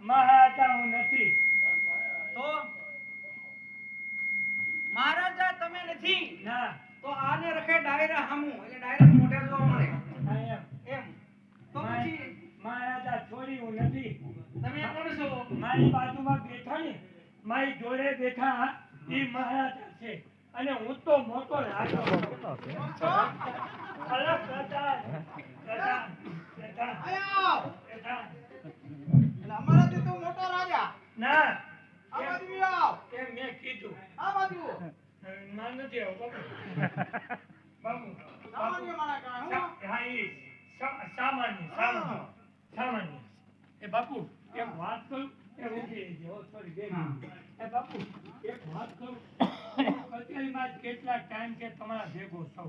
મહારાજા હું નથી. તો મહારાજા તમે નથી? ના. તો આને રખે ડાયરા હામું એટલે ડાયરેક્ટ મોઢે જોવા મળે. એમ. તો પછી મહારાજા છોડી હું નથી. તમે કોણ છો? મારી બાજુમાં બેઠા ને મારી જોડે બેઠા એ મહારાજા છે. અને હું તો મોટો રાજા અલગ મોટો રાજા. ના. આ બાજુ આવ. કે મેં કીધું? આ બાજુ માન નથી આવ બાબુ સામાન્ય માણસ કા હું? હા, ઈ સામાન્ય સામાન્ય સામાન્ય. એ બાપુ એક વાત કહું એ ઊભી હો, થોડી બે એ બાપુ એક વાત કહું અત્યારે માં કેટલા ટાઈમ કે તમારા ભેગો સૌ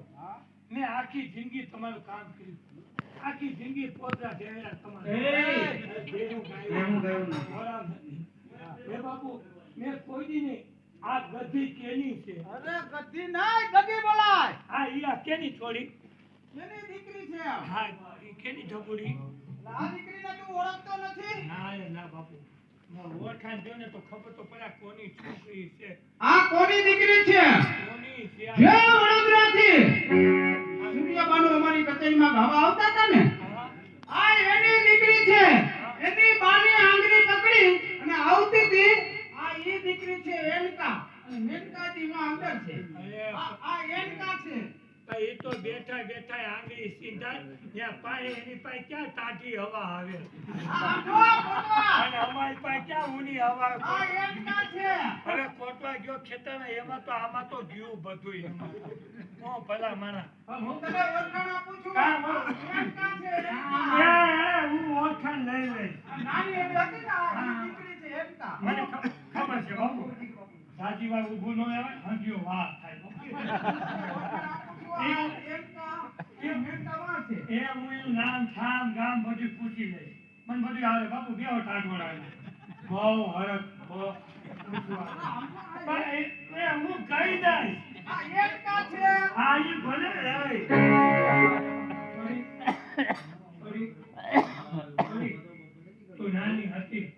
મેં આખી જિંદગી તમારું કામ કર્યું. આખી જિંદગી પોતરા ઢેરા તમારા. એ. બાપુ મેં કોઈ દી નહીં. આ ગધી કેની છે? અરે ગધી નહીં ગધી બોલાય. હા ઈ આ કેની છોડી? કેની દીકરી છે હા ઈ કેની ઢબુડી દીકરીને તું ઓળખતો નથી? ના ના બાપુ. ઓળખાણ જો ને તો ખબર તો પડે કોની છોકરી છે. આ કોની દીકરી છે? કોની આવતા હતા ને? આ એની દીકરી છે. એની બાની આંગળી પકડી અને આવતી હતી આ એ દીકરી છે એનકા અને મેનકાજી માં અંદર છે. આ એનકા છે. એ તો બેઠા બેઠા આંગળી સીધા ત્યાં પાય એની પાસે ક્યાં તાટી હવા આવે? અને અમારી પાસે ક્યાં ઊની હવા અરે કોટવા ગયો ખેતર એમાં તો આમાં તો ગયું બધું એમાં. હું ભલા માણા. હું તને ઓળખાણ આપું છું. કામ હો. એનકા છે એ, એનકા. એ, હું ઓળખાણ લઈ લઈશ. નાની એવી હતી ને આ દીકરી છે એનકા મને ખબર છે બાપુ. સાચી વાર ઊભું ન આવે હંજ્યો વાર થાય એ હું એનું નામ ઠામ ગામ બધું પૂછી લઈશ. મને બધું આવે બાપુ બે ટાઢોળ આવે બહુ હરખ બહુ હું કહી દઈશ. એકતા ઈ ભલે રહે થોડી- થોડી- થોડી તું નાની હતી.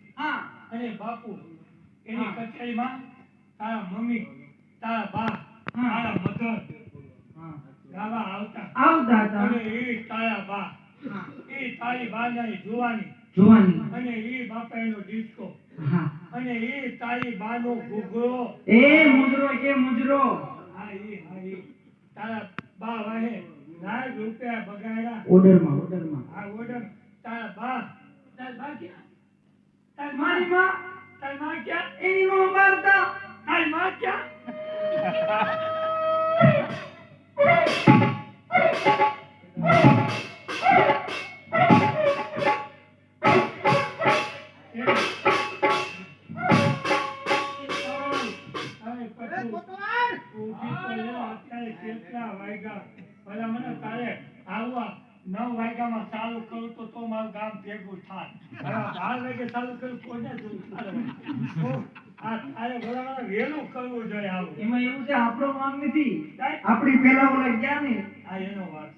અને બાપુ એની કચેરીમાં તારા મમ્મી તારા બા તારા મધર ગાવા આવતા. આવતા હતા. અને એ તારા બા. એ તારી બાના જુવાની. જોવાની. અને એ બાપા એનો ડિસ્કો અને એ તારી બાનો ઘૂઘરો. એ મુજરો કે મુજરો. તારા બા વાહે લાખ રૂપિયા બગાડ્યા. ઓર્ડરમાં ઓર્ડરમાં. આ ઓર્ડર તારા બા તાર બા ક્યાં? તાર મારી માં? તાર તારી માં ક્યાં? એની માં મારતા. તારમાં ક્યાં? ભલા મને તારે આવવા નવ વાગ્યામાં ચાલુ કરું તો તો મારું ગામ ભેગું થાય બાર વાગે ચાલુ કરું કોને જોયું તારે? હું આ તારે ભલા મને વહેલું કરવું જોઈએ આવું એમાં એવું છે આપણો માંગ નથી આપણી પેલા ઓલા ગયા ને આ એનો વાત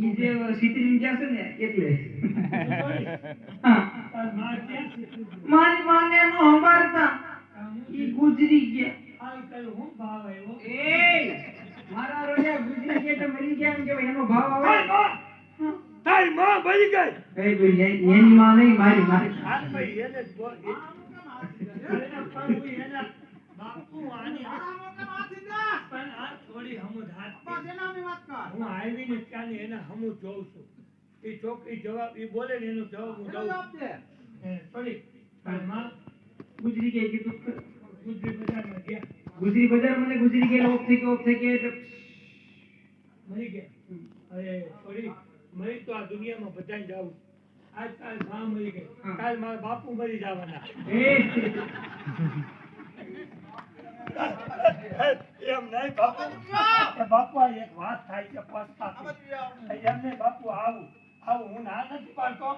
ઈ જે સીટી ગયા છે ને એટલે છે હા. તારમાં ક્યાં છે? મારી માને નો સંભાળતા ઈ ગુજરી ગયા હાલ કર્યું, હું ભાવ આવ્યો? એ મારા રોજા ગુજરી ગયા તો મરી ગયા એમ કેવાય એનો ભાવ આવે. તારી માં! બળી ગઈ. કઈ ભાઈ એની માં નહીં મારી મારી હાલ ભાઈ એને જ બોલ. એને પણ એના બાપુ આની પણ આ થોડી હમુદ હાથ હું આવીને ત્યાં એને હમું જોઉં છું એ છોકરી જવાબ એ બોલે ને એનો જવાબ હું દઉં છું. એ થોડી તારી માં ગુજરી ગયા કીધું ગુજરી બજારમાં ગયા ગુજરી બજાર મને ઓફ થઈ ગયા ઓફ થઈ ગયા એટલે મરી ગયા. અરે સોરી. મરી તો આ દુનિયામાં બધાય જાવું આજ કાલ મા મરી ગઈ. કાલ મારા બાપુ મરી જવાના. એમ નહીં બાપુ. બાપુ આ એક વાત થાય છે એમને બાપુ આવું. આવું હું ના નથી પાડતો.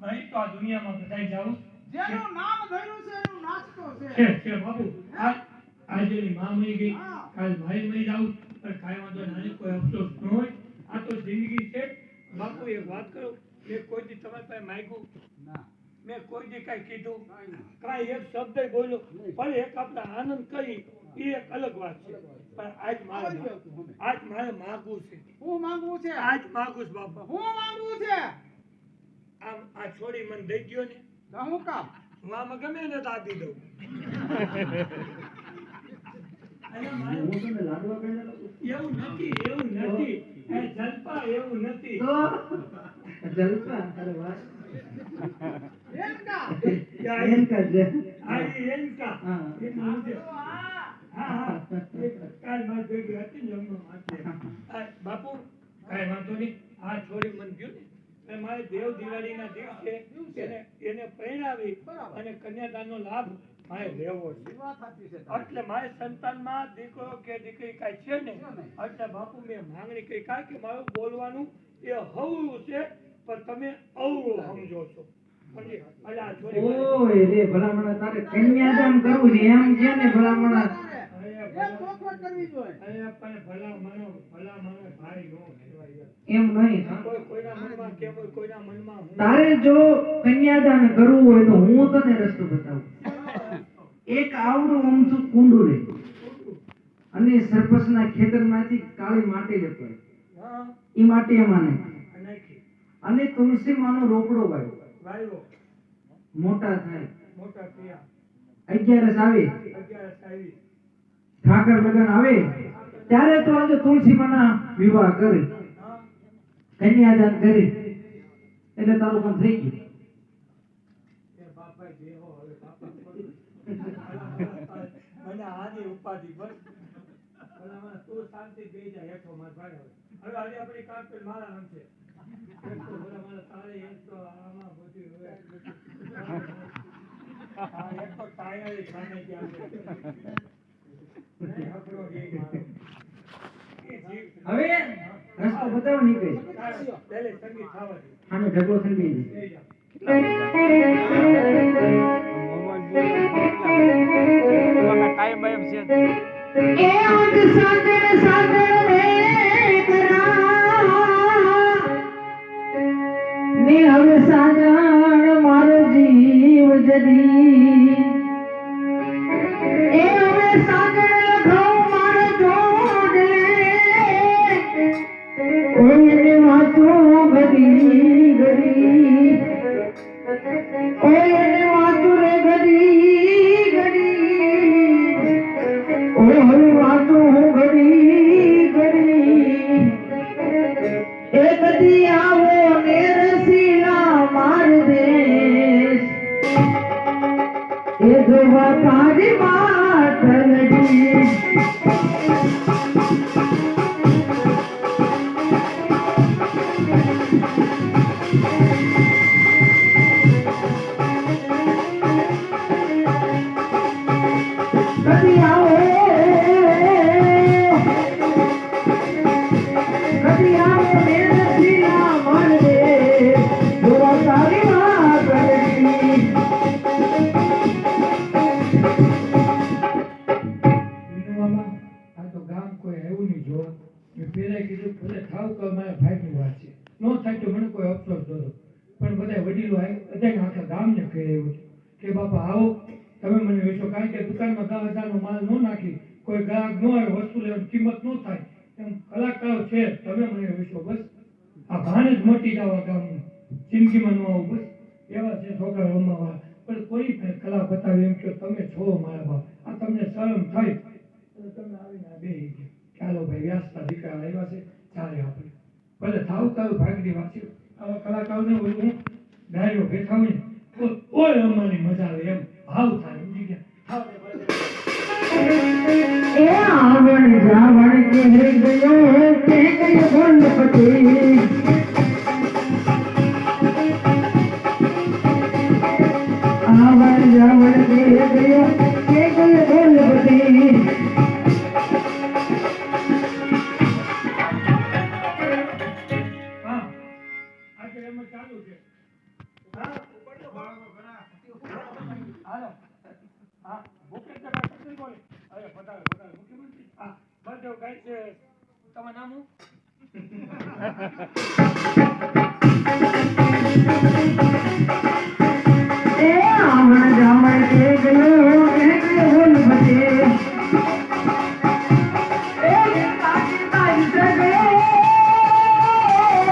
મરી તો આ દુનિયામાં બધાય જાવું જેનું નામ ધર્યું છે એનું નાચતો છે. બાપુ. આજે એની માં મરી ગઈ. કાલ ભાઈ મરી જાવું પણ કાંઈ વાંધો નહીં કોઈ અફસોસ ન હોય. આ તો જિંદગી છે. બાપુ એક વાત કરું. મેં કોઈ દી તમારી પાસે માંગ્યું. મેં કોઈ દી કાંઈ કીધું. કાંઈ એક શબ્દ બોલ્યો. પણ એક આપણે આનંદ કરી એ એક અલગ વાત છે. પણ આજ મારે આજ મારે માગવું છે. હું માંગવું છે? આજ માગું છું બાપા. હું માંગવું છે? આમ આ છોડી મને દઈ ગયો ને. હું કામ? હું આમાં ગમે ને તો આપી દઉં અને મારે હું તને લાડવા કર્યા હતા. એવું નથી એવું નથી જલપા એવું નથી જલપા અરે વાહ રેણકા. એમ કરજે આ એનકા. હા. હા. હા, હા. એ કાલ મારી ભેગી હતી ને જમવા માટે. બાપુ કાંઈ વાંધો નહીં આ છોડી મન ગયું ને અને મારે દેવ દિવાળીના દિવસે એને એને પરણાવી. અને કન્યાદાનનો લાભ મારે લેવો છે એ વાત સાચી છે તારી. એટલે મારી સંતાનમાં દીકરો કે દીકરી કાંઈ છે ને એટલે બાપુ મેં માંગણી કરી કારણ કે મારું બોલવાનું એ હવળું છે પણ તમે અવળું સમજો છો સમજી? એટલે આ છોડી મારે- ઓય રે ભલામણા તારે કન્યાદાન કરવું છે એમ છે ને ભલામણા તારે અરે એક ચોખવટ કરવી જોઈએ અરે પણ ભલા માનો ભલા માનો ભાઈ નો કહેવાય યાર. એમ નહીં હા. કોઈ કોઈના મનમાં કેમ હોય કોઈના મનમાં હું તારે જો કન્યાદાન કરવું હોય તો હું તને રસ્તો બતાવું એક આવડું અમથું કુંડું લે અને સરપંચના ખેતરમાંથી કાળી માટી લેતો. હા. માટી એમાં નાખી. અને તુલસી માનો રોકડો વાયો મોટા થાય. મોટા થયા. અગિયારસ આવે. ઠાકર લગન આવે. ત્યારે તો આજે તુલસી માના વિવાહ કરે. કન્યાદાન કરે. એટલે તારું પણ થઈ ગયું એ બાપા જેવો હવે બાપા મને આની ઉપાધિ બસ ભલામાં તું શાંતિ બેસી જા હેઠો માર ભાઈ હવે હવે આજે આપણી કાપેલ મારા નામ છે એક તો ભલા મારા તારે એક તો આમાં બધું હવે આ એક તો ટાયર ય ખાને ગયા છે નહીં હકરો રે મારો. એ જીવ હવે રસ્તો બતાવો નીકળે પહેલે સંગીત થવા દે આનો ઢગલો થઈ ગઈ બેસી જા. એમ છે એ ઓટ સાંજણ સાંજણ રે કરા ને હવે સાંજણ મારો જીવ જડી કહેવું કે બાપા, આવો. તમે મને વેચો કારણ કે દુકાનમાં દસ હજારનો માલ ન નાખી, કોઈ ગ્રાહક ન આવે વસ્તુ લેવાની કિંમત ન થાય. એમ કલાકારો છે તમે મને વેચો બસ. આ ભાન જ મટી જવા ગામનું. જિંદગીમાં ન આવું બસ. એવા છે છોકરા રમવા પણ કોઈ કલા બતાવે એમ કે તમે છો મારા બાપ. આ તમને શરમ થઈ તમે આવીને આ બે ચાલો ભાઈ વ્યાસતા દીકરા આવ્યા છે. ચાલે આપણે. ભલે થાવ તારું ભાગની વાંચ્યું આવા કલાકારોને હું ડાયરો બેઠા હોય ને તો ઓય અમારી મજા આવે એમ. ભાવ થાય, સમજી ગયા. આવણ જાવણ કે ગયો કે ગયો ગણપતિ? આવણ જાવણ કે ગયો કે ગયો માધવ ગાય છે તમારું નામ હું